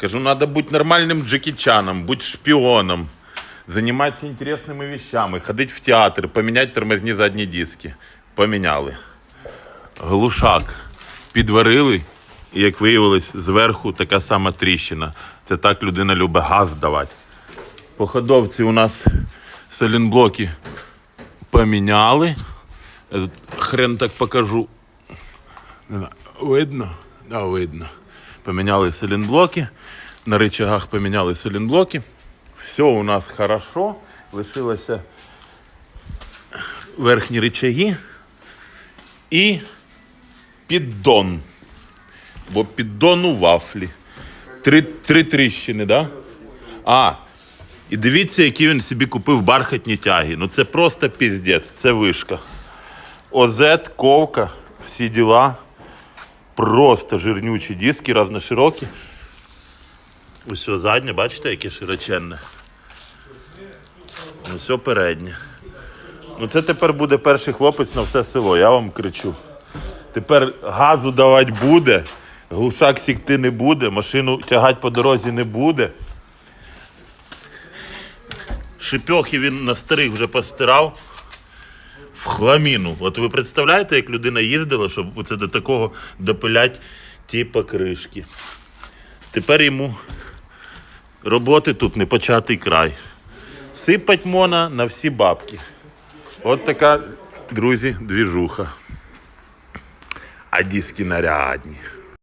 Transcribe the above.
Кажу, надо бути нормальним Джекі Чаном, бути шпіоном, займатися інтересними вещами, ходити в театр, поміняти тормозні задні диски. Поміняли. Глушак підварили, і як виявилось, зверху така сама тріщина. Це так людина любить газ давати. По ходовці у нас салінблоки поміняли. Хрен так покажу. Видно? Да, видно. Поміняли салінблоки. На рычагах поміняли салінблоки. Все у нас хорошо. Лишилося верхні рычаги і піддон. Бо піддон у вафлі. Три, три тріщини, да? А, і дивіться, які він собі купив бархатні тяги. Ну це просто піздець, це вишка. ОЗ, ковка, всі діла. Просто жирнючі диски, разноширокі. Ось заднє, бачите, яке широченне. Ось переднє. Ну це тепер буде перший хлопець на все село, я вам кричу. Тепер газу давати буде, глушак сікти не буде, машину тягати по дорозі не буде. Шипьохи він на старих вже постирав в хламіну. От ви представляєте, як людина їздила, щоб оце до такого допилять ті покришки. Тепер йому роботи тут не початий край. Сипать мона на всі бабки. От така, друзі, двіжуха. А диски нарядні.